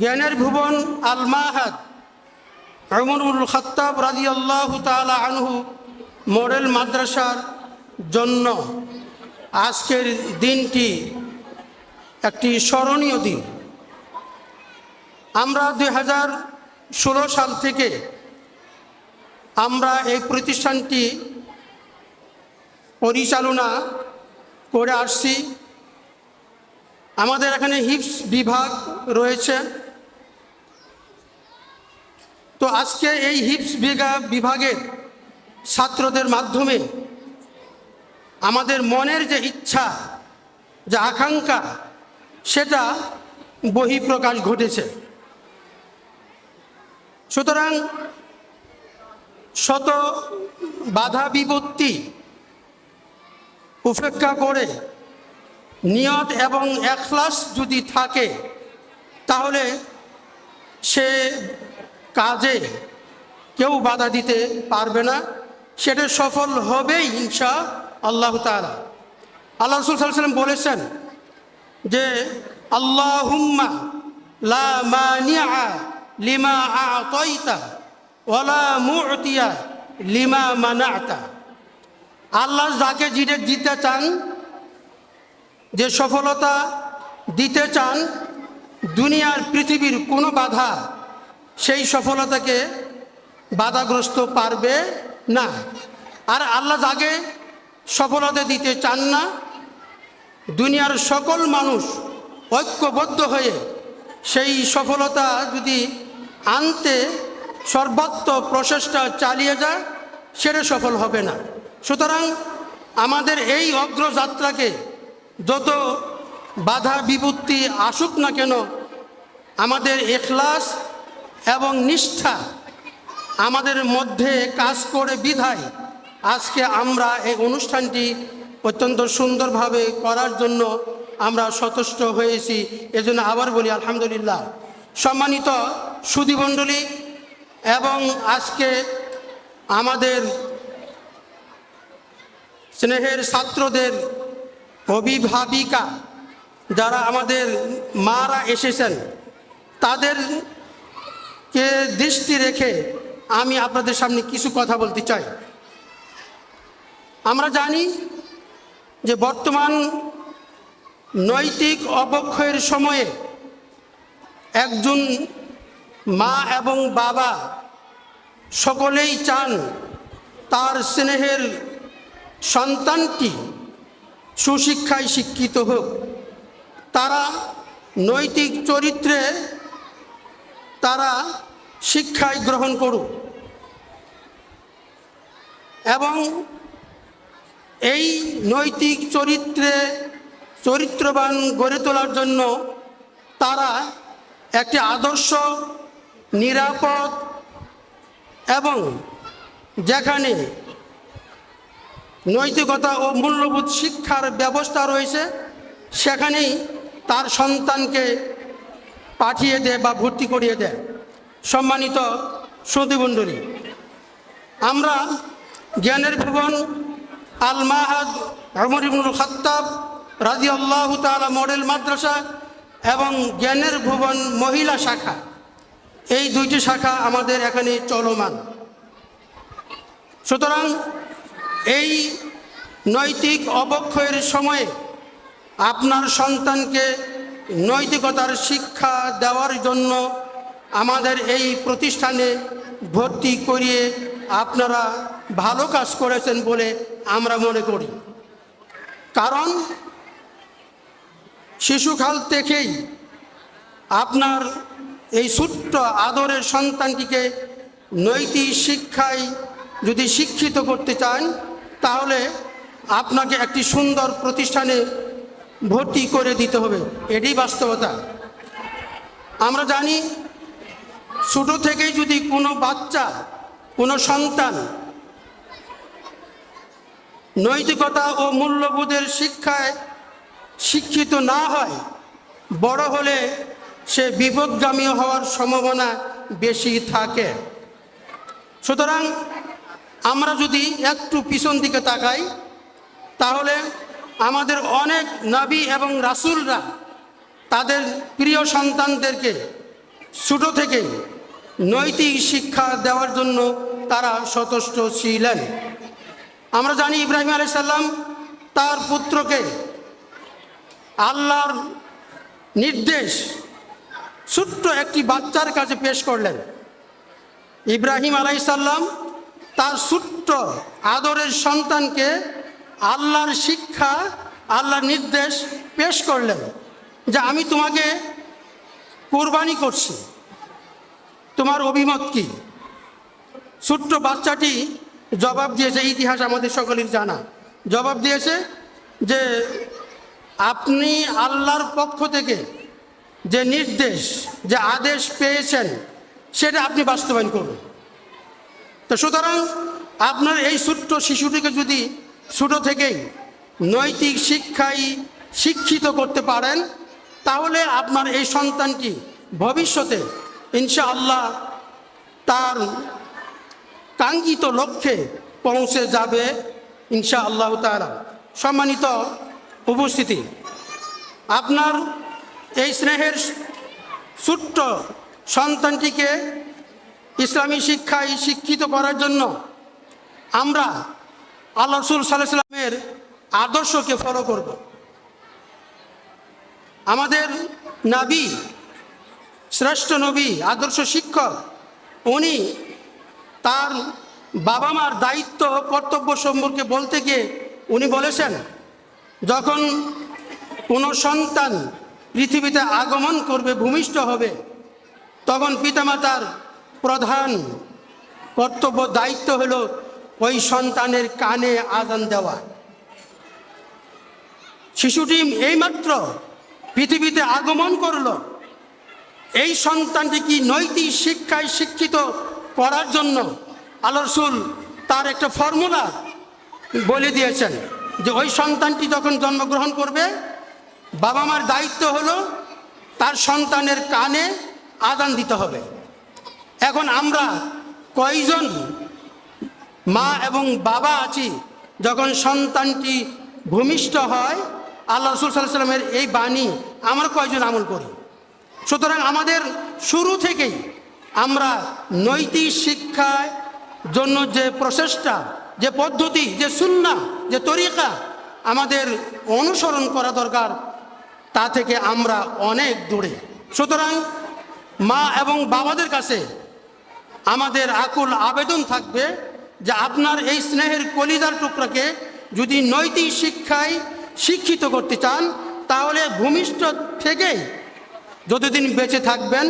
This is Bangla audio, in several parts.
জ্ঞানের ভুবন আল মাহাদ অমরুল খত্তাব রাজি আল্লাহ তালা আনহু মডেল মাদ্রাসার জন্য আজকের দিনটি একটি স্মরণীয় দিন। আমরা দুই হাজার ষোলো সাল থেকে আমরা এই প্রতিষ্ঠানটি পরিচালনা করে আসছি। আমাদের এখানে হিপস বিভাগ রয়েছে। তো আজকে এই হিপস বিভাগ বিভাগের ছাত্রদের মাধ্যমে আমাদের মনের যে ইচ্ছা, যে আকাঙ্ক্ষা, সেটা বহিঃপ্রকাশ ঘটেছে। সুতরাং শত বাধা বিপত্তি উপেক্ষা করে নিয়ত এবং একলাস যদি থাকে, তাহলে সে কাজে কেউ বাধা দিতে পারবে না, সেটা সফল হবেই ইনশা আল্লাহ তালা আল্লাহ রসুল সাল্লাম বলেছেন যে, আল্লাহুম্মা লা লিমা আতাইতা ওয়ালা মুতিয়া লিমা মানাতা। আল্লাহ যাকে জিতে দিতে চান, যে সফলতা দিতে চান, দুনিয়ার পৃথিবীর কোনো বাধা সেই সফলতাকে বাধাগ্রস্ত পারবে না। আর আল্লাহ যাকে সফলতা দিতে চান না, দুনিয়ার সকল মানুষ ঐক্যবদ্ধ হয়ে সেই সফলতা যদি আনতে সর্বাত্ম প্রচেষ্টা চালিয়ে যায়, সেটা সফল হবে না। সুতরাং আমাদের এই অগ্রযাত্রাকে যত বাধা বিপত্তি আসুক না কেন, আমাদের এখলাস এবং নিষ্ঠা আমাদের মধ্যে কাজ করে বিধায় আজকে আমরা এই অনুষ্ঠানটি অত্যন্ত সুন্দরভাবে করার জন্য আমরা সচেষ্ট হয়েছি। এজন্য আবার বলি, আলহামদুলিল্লাহ। সম্মানিত সুদীমণ্ডলী এবং আজকে আমাদের স্নেহের ছাত্রদের অভিভাবিকা যারা আমাদের মারা এসেছেন তাদেরকে দৃষ্টি রেখে আমি আপনাদের সামনে কিছু কথা বলতে চাই? আমরা জানি যে বর্তমান নৈতিক অবক্ষয়ের সময়ে একজন মা এবং বাবা সকলেই চান তার স্নেহের সন্তানটি সুশিক্ষায় শিক্ষিত হোক। তারা নৈতিক চরিত্রে তারা শিক্ষায় গ্রহণ করুক। এবং এই নৈতিক চরিত্রে, চরিত্রবান গড়ে তোলার জন্য তারা একটি আদর্শ, নিরাপদ এবং যেখানে নৈতিকতা ও মূল্যবোধ শিক্ষার ব্যবস্থা রয়েছে, সেখানেই তার সন্তানকে পাঠিয়ে দেয় বা ভর্তি করিয়ে দেয় সম্মানিত সতীমণ্ডলী আমরা জ্ঞানের ভুবন আল মাহাদ হমর ইবনুল খত্তাব রাজি আল্লাহ তালা মডেল মাদ্রাসা এবং জ্ঞানের ভুবন মহিলা শাখা, এই দুইটি শাখা আমাদের এখানে চলমান। সুতরাং এই নৈতিক অবক্ষয়ের সময়ে আপনার সন্তানকে নৈতিকতার শিক্ষা দেওয়ার জন্য আমাদের এই প্রতিষ্ঠানে ভর্তি করিয়ে আপনারা ভালো কাজ করেছেন বলে আমরা মনে করি। কারণ শিশুকাল থেকেই আপনার এই ছোট্ট আদরের সন্তানটিকে নৈতিক শিক্ষায় যদি শিক্ষিত করতে চান, তাহলে আপনাকে একটি সুন্দর প্রতিষ্ঠানে ভর্তি করে দিতে হবে। এটি বাস্তবতা। আমরা জানি, ছোটো থেকেই যদি কোনো বাচ্চা, কোনো সন্তান নৈতিকতা ও মূল্যবোধের শিক্ষায় শিক্ষিত না হয়, বড় হলে সে বিপদগামী হওয়ার সম্ভাবনা বেশি থাকে। সুতরাং আমরা যদি একটু পিছন দিকে তাকাই, তাহলে আমাদের অনেক নবী এবং রাসূলরা তাদের প্রিয় সন্তানদেরকে ছোটো থেকে নৈতিক শিক্ষা দেওয়ার জন্য তারা সচেষ্ট ছিলেন। আমরা জানি ইব্রাহিম আলাই সাল্লাম তার পুত্রকে আল্লাহর নির্দেশ ছোট্ট একটি বাচ্চার কাছে পেশ করলেন। ইব্রাহিম আলাই সাল্লাম তার ছোট্ট আদরের সন্তানকে আল্লাহর শিক্ষা, আল্লাহর নির্দেশ পেশ করলেন যে আমি তোমাকে কোরবানি করছি। তোমার অভিমত কি? ছোট্ট বাচ্চাটি জবাব দিয়েছে ইতিহাস আমাদের সকলের জানা। জবাব দিয়েছে যে আপনি আল্লাহর পক্ষ থেকে যে নির্দেশ, যে আদেশ পেয়েছেন, সেটা আপনি বাস্তবায়ন করুন। তো সুতরাং আপনার এই ছোট্ট শিশুটিকে যদি ছোটো থেকেই নৈতিক শিক্ষাই শিক্ষিত করতে পারেন, তাহলে আপনার এই সন্তানটি ভবিষ্যতে ইনশাআল্লাহ তার কাঙ্ক্ষিত লক্ষ্যে পৌঁছে যাবে ইনশা আল্লাহ তালা সম্মানিত উপস্থিতি, আপনার এই স্নেহের ছোট্ট সন্তানটিকে ইসলামী শিক্ষায় শিক্ষিত করার জন্য আমরা আল্লাহ রসুল সাল্লাহ সাল্লামের আদর্শকে ফলো করব। আমাদের নাবি, শ্রেষ্ঠ নবী, আদর্শ শিক্ষক, উনি তার বাবা মার দায়িত্ব কর্তব্য সম্পর্কে বলতে গিয়ে উনি বলেছেন, যখন কোনো সন্তান পৃথিবীতে আগমন করবে, ভূমিষ্ঠ হবে, তখন পিতামাতার প্রধান কর্তব্য, দায়িত্ব হলো ওই সন্তানের কানে আজান দেওয়া। শিশুটি এইমাত্র পৃথিবীতে আগমন করল। এই সন্তানটি কি নৈতিক শিক্ষায় শিক্ষিত করার জন্য আল্লাহ রসুল তার একটা ফর্মুলা বলে দিয়েছেন যে ওই সন্তানটি যখন জন্মগ্রহণ করবে, বাবা মার দায়িত্ব হলো তার সন্তানের কানে আদান দিতে হবে। এখন আমরা কয়জন মা এবং বাবা আছি, যখন সন্তানটি ভূমিষ্ঠ হয়, আল্লাহ রসুল সাল্লাহ সাল্লামের এই বাণী আমরা কয়জন আমল করি? সুতরাং আমাদের শুরু থেকেই আমরা নৈতিক শিক্ষায় জন্য যে প্রচেষ্টা, যে পদ্ধতি, যে সুন্না, যে তরিকা আমাদের অনুসরণ করা দরকার, তা থেকে আমরা অনেক দূরে। সুতরাং মা এবং বাবাদের কাছে আমাদের আকুল আবেদন থাকবে যে আপনার এই স্নেহের কলিজার টুকরাকে যদি নৈতিক শিক্ষায় শিক্ষিত করতে চান, তাহলে ভূমিষ্ঠ থেকেই যতদিন বেঁচে থাকবেন,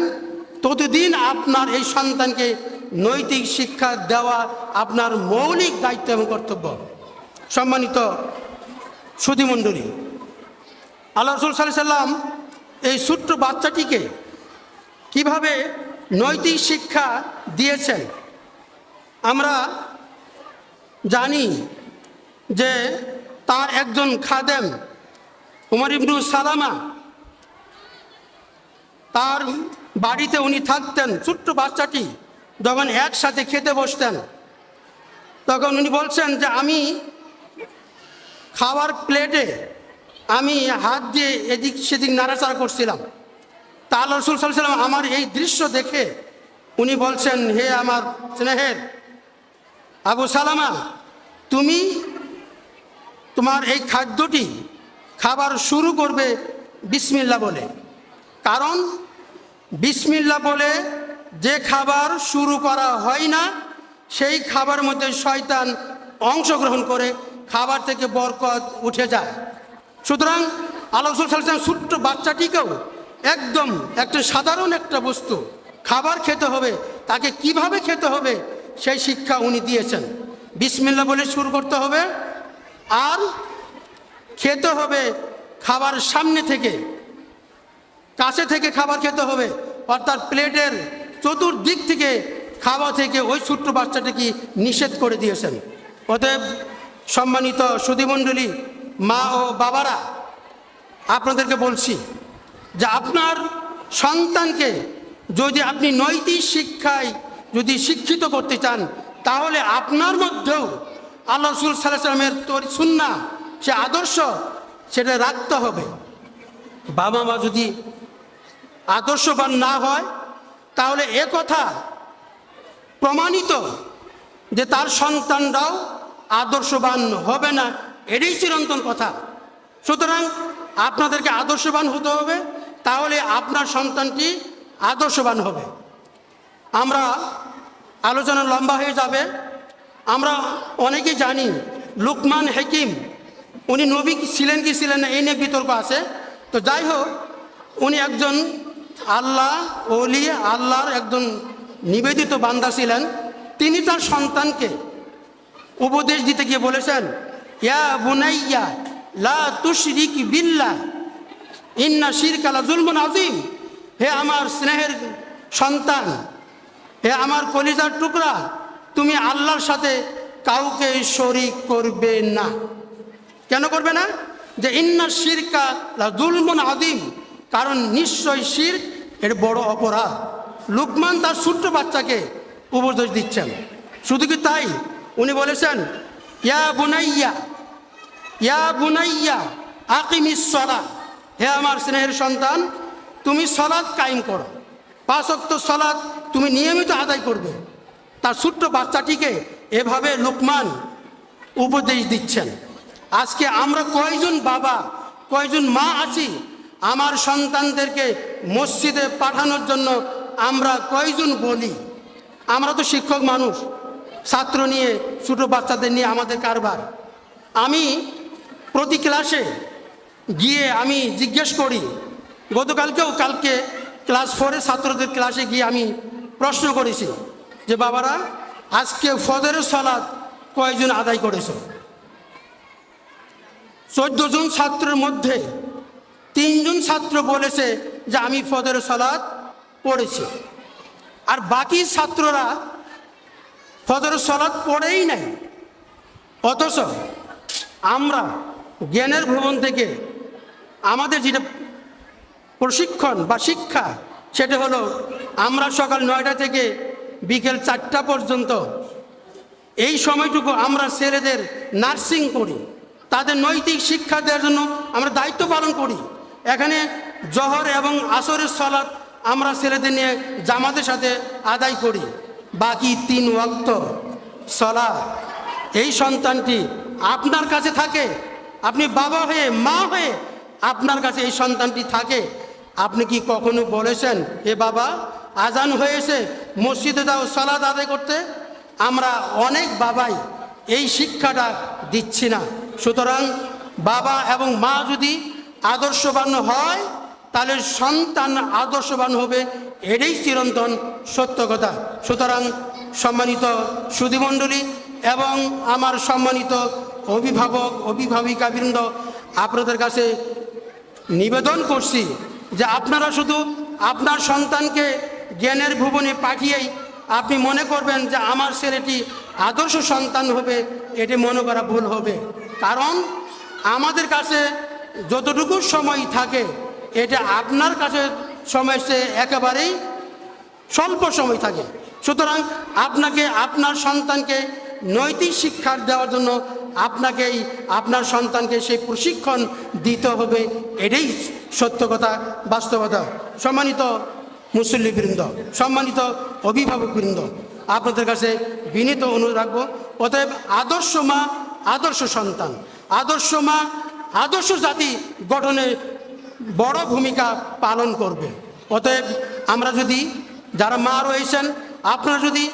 ততদিন আপনার এই সন্তানকে নৈতিক শিক্ষা দেওয়া আপনার মৌলিক দায়িত্ব এবং কর্তব্য। সম্মানিত সুধীমণ্ডলী, আল্লাহ রসুল সাল্লাহ সাল্লাম এই ছোট্ট বাচ্চাটিকে কীভাবে নৈতিক শিক্ষা দিয়েছেন? আমরা জানি যে তার একজন খাদেম উমর ইবনুল সালামা, তার বাড়িতে উনি থাকতেন, ছোট্ট বাচ্চাটি যখন একসাথে খেতে বসতেন, তখন উনি বলছেন যে আমি খাওয়ার প্লেটে আমি হাত দিয়ে এদিক সেদিক নাড়াচাড়া করছিলাম। তা আল্লাহ রসুল সাল্লাম আমার এই দৃশ্য দেখে উনি বলছেন, হে আমার স্নেহের আবু সালামা তুমি তোমার এই খাদ্যটি খাবার শুরু করবে বিসমিল্লা বলে। কারণ বিসমিল্লা বলে যে খাবার শুরু করা হয় না, সেই খাবার মধ্যে শয়তান অংশগ্রহণ করে খাবার থেকে বরকত উঠে যায়। সুতরাং আলোচনা ছোট্ট বাচ্চাটিকেও একদম একটা সাধারণ একটা বস্তু, খাবার খেতে হবে, তাকে কীভাবে খেতে হবে, সেই শিক্ষা উনি দিয়েছেন। বিসমিল্লা বলে শুরু করতে হবে আর খেতে হবে খাবার সামনে থেকে, কাছে থেকে খাবার খেতে হবে, অর্থাৎ প্লেটের চতুর্দিক থেকে খাওয়া থেকে ওই ছোট্ট বাচ্চাটাকে নিষেধ করে দিয়েছেন। অতএব সম্মানিত সুধীমণ্ডলী, মা ও বাবারা, আপনাদেরকে বলছি যে আপনার সন্তানকে যদি আপনি নৈতিক শিক্ষায় যদি শিক্ষিত করতে চান তাহলে আপনার মধ্যেও আল্লাহ রসুল সাল্লাহ সাল্লামের তরি সুন্না সে আদর্শ, সেটা রাখতে হবে। বাবা মা যদি আদর্শবান না হয়, তাহলে এ কথা প্রমাণিত যে তার সন্তানরাও আদর্শবান হবে না, এটাই চিরন্তন কথা। সুতরাং আপনাদেরকে আদর্শবান হতে হবে, তাহলে আপনার সন্তানটি আদর্শবান হবে। আমরা আলোচনা লম্বা হয়ে যাবে। আমরা অনেকেই জানি লুকমান হেকিম, উনি নবী ছিলেন কি ছিলেন না, এই নিয়ে বিতর্ক আছে। তো যাই হোক, উনি একজন আল্লাহ, ওলি, আল্লাহর একজন নিবেদিত বান্দা ছিলেন। তিনি তার সন্তানকে উপদেশ দিতে গিয়ে বলেছেন, ইয়া বুনাইয়া, লা তুশরিক বিল্লাহ, ইন্না শিরকালা জুলমুন আজিম হে আমার স্নেহের সন্তান হে আমার কলিজার টুকরা, তুমি আল্লাহর সাথে কাউকে শরিক করবে না। কেন করবে না? যে ইন্না শিরকা দুলমন আদিম কারণ নিশ্চয় শির এর বড় অপরাধ। লুকমান তার ছোট্ট বাচ্চাকে উপদেশ দিচ্ছেন। শুধু কি তাই? উনি বলেছেন, ইয়া বুনাইয়া ইয়া বুনাইয়া আকিমিস সলা হে আমার স্নেহের সন্তান, তুমি সলাদ কায়েম করো। পাঁচক্ত সলাদ তুমি নিয়মিত আদায় করবে। তার ছোট্ট বাচ্চাটিকে এভাবে লোকমান উপদেশ দিচ্ছেন। আজকে আমরা কয়জন বাবা, কয়জন মা আছি, আমার সন্তানদেরকে মসজিদে পাঠানোর জন্য আমরা কয়জন বলি? আমরা তো শিক্ষক মানুষ, ছাত্র নিয়ে, ছোটো বাচ্চাদের নিয়ে আমাদের কারবার। আমি প্রতি ক্লাসে গিয়ে আমি জিজ্ঞেস করি, গতকালকেও কালকে ক্লাস ফোরে ছাত্রদের ক্লাসে গিয়ে আমি প্রশ্ন করেছি যে, বাবারা, আজকে ফজরের সলাদ কয়জন আদায় করেছ? চোদ্দ জন ছাত্রের মধ্যে তিনজন ছাত্র বলেছে যে, আমি ফজরের সলাদ পড়েছি। আর বাকি ছাত্ররা ফজরের সলাদ পড়েই নাই। অথচ আমরা জ্ঞানের ভ্রমণ থেকে আমাদের যেটা প্রশিক্ষণ বা শিক্ষা সেটা হলো, আমরা সকাল নয়টা থেকে বিকেল চারটা পর্যন্ত এই সময়টুকু আমরা ছেলেদের নার্সিং করি। তাদের নৈতিক শিক্ষা দেওয়ার জন্য আমরা দায়িত্ব পালন করি। এখানে জহর এবং আসরের সলাৎ আমরা ছেলেদের নিয়ে জামাতের সাথে আদায় করি। বাকি তিন ওয়াক্ত সলা এই সন্তানটি আপনার কাছে থাকে, আপনি বাবা হয়ে, মা হয়ে আপনার কাছে এই সন্তানটি থাকে। আপনি কি কখনো বলেছেন এ বাবা, আজান হয়েছে, মসজিদে যাও সলাদ আদায় করতে আমরা অনেক বাবাই এই শিক্ষাটা দিচ্ছি না। সুতরাং বাবা এবং মা যদি আদর্শবান হয়, তাহলে সন্তান আদর্শবান হবে, এটাই চিরন্তন সত্য কথা। সুতরাং সম্মানিত সুধীমণ্ডলী এবং আমার সম্মানিত অভিভাবক, অভিভাবিকাবৃন্দ, আপনাদের কাছে নিবেদন করছি যে আপনারা শুধু আপনার সন্তানকে জ্ঞানের ভুবনে পাঠিয়েই আপনি মনে করবেন যে আমার ছেলেটি আদর্শ সন্তান হবে, এটি মনে করা ভুল হবে। কারণ আমাদের কাছে যতটুকু সময় থাকে, এটা আপনার কাছে সময় সে একেবারেই স্বল্প সময় থাকে। সুতরাং আপনাকে, আপনার সন্তানকে নৈতিক শিক্ষা দেওয়ার জন্য আপনাকেই আপনার সন্তানকে সেই প্রশিক্ষণ দিতে হবে। এটাই সত্য কথা, বাস্তবতা। সম্মানিত মুসল্লিবৃন্দ, সম্মানিত অভিভাবকবৃন্দ, আপনাদের কাছে বিনীত অনুরোধ রাখব, অতএব আদর্শ মা, আদর্শ সন্তান, আদর্শ মা, আদর্শ জাতি গঠনে বড় ভূমিকা পালন করবে। অতএব আমরা যদি যারা মা রয়েছেন, আপনারা যদি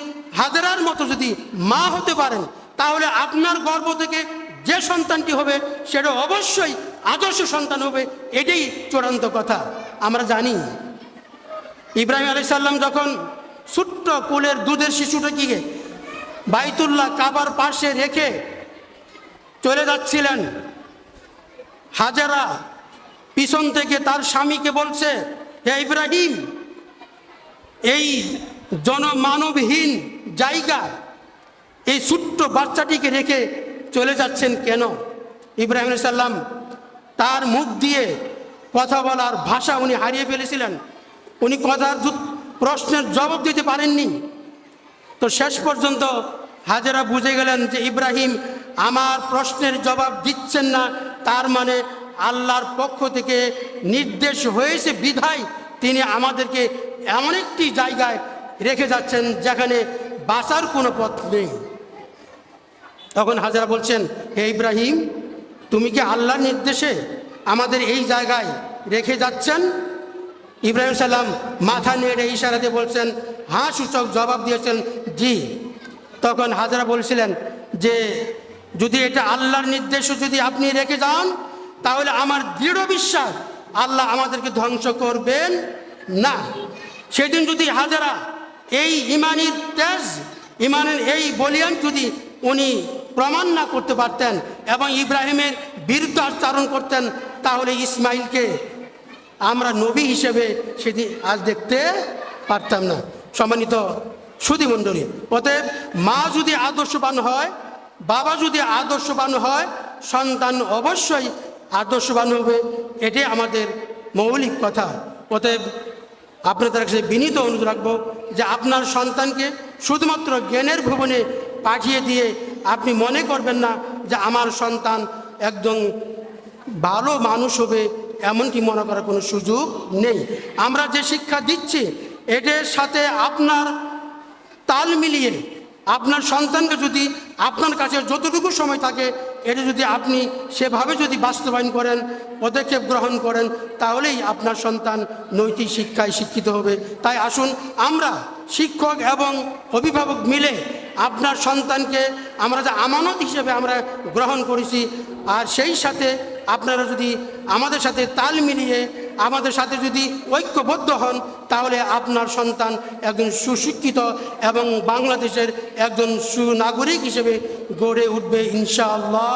হাজারার মতো যদি মা হতে পারেন তাহলে আপনার গর্ব থেকে যে সন্তানটি হবে, সেটা অবশ্যই আদর্শ সন্তান হবে, এটাই চূড়ান্ত কথা। আমরা জানি, ইব্রাহিম আলি সাল্লাম যখন ছোট্ট কুলের দুধের শিশুটাকে বাইতুল্লাহ কাবার পাশে রেখে চলে যাচ্ছিলেন। হাজারা পিছন থেকে তার স্বামীকে বলছে, হে ইব্রাহিম, এই জনমানবহীন জায়গা এই ছোট্ট বাচ্চাটিকে রেখে চলে যাচ্ছেন কেন? ইব্রাহিম সাল্লাম তার মুখ দিয়ে কথা বলার ভাষা উনি হারিয়ে ফেলেছিলেন। উনি কথার প্রশ্নের জবাব দিতে পারেননি। তো শেষ পর্যন্ত হাজারা বুঝে গেলেন যে ইব্রাহিম আমার প্রশ্নের জবাব দিচ্ছেন না, তার মানে আল্লাহর পক্ষ থেকে নির্দেশ হয়েছে, বিধায় তিনি আমাদেরকে এমন একটি জায়গায় রেখে যাচ্ছেন যেখানে বাঁচার কোনো পথ নেই। তখন হাজারা বলছেন, হে ইব্রাহিম, তুমি কি আল্লাহর নির্দেশে আমাদের এই জায়গায় রেখে যাচ্ছেন? ইব্রাহিম সাল্লাম মাথা নেড়ে ইশারাতে বলছেন হ্যাঁ সূচক জবাব দিয়েছেন, জি। তখন হাজারা বলছিলেন যে, যদি এটা আল্লাহর নির্দেশে যদি আপনি রেখে যান, তাহলে আমার দৃঢ় বিশ্বাস আল্লাহ আমাদেরকে ধ্বংস করবেন না। সেদিন যদি হাজারা এই ইমানির তেজ, ইমানের এই বলিয়ান যদি উনি প্রমাণ না করতে পারতেন এবং ইব্রাহিমের বিরুদ্ধে আচরণ করতেন, তাহলে ইসমাইলকে আমরা নবী হিসেবে সেদিন আজ দেখতে পারতাম না। সম্মানিত সুদী মণ্ডলী অতএব মা যদি আদর্শবান হয়, বাবা যদি আদর্শবান হয়, সন্তান অবশ্যই আদর্শবান হবে, এটাই আমাদের মৌলিক কথা। অতএব আপনাদের কাছে বিনীত অনুরোধ রাখব যে আপনার সন্তানকে শুধুমাত্র জ্ঞানের ভুবনে পাঠিয়ে দিয়ে আপনি মনে করবেন না যে আমার সন্তান একদম ভালো মানুষ হবে এমনটি মনে করার কোনো সুযোগ নেই। আমরা যে শিক্ষা দিচ্ছি এটার সাথে আপনার তাল মিলিয়ে আপনার সন্তানকে যদি আপনার কাছে যতটুকু সময় থাকে, এটা যদি আপনি সেভাবে যদি বাস্তবায়ন করেন, পদক্ষেপ গ্রহণ করেন, তাহলেই আপনার সন্তান নৈতিক শিক্ষায় শিক্ষিত হবে। তাই আসুন আমরা শিক্ষক এবং অভিভাবক মিলে আপনার সন্তানকে আমরা যে আমানত হিসেবে আমরা গ্রহণ করেছি, আর সেই সাথে আপনারা যদি আমাদের সাথে তাল মিলিয়ে আমাদের সাথে যদি ঐক্যবদ্ধ হন, তাহলে আপনার সন্তান একজন সুশিক্ষিত এবং বাংলাদেশের একজন সুনাগরিক হিসেবে গড়ে উঠবে ইনশাআল্লাহ।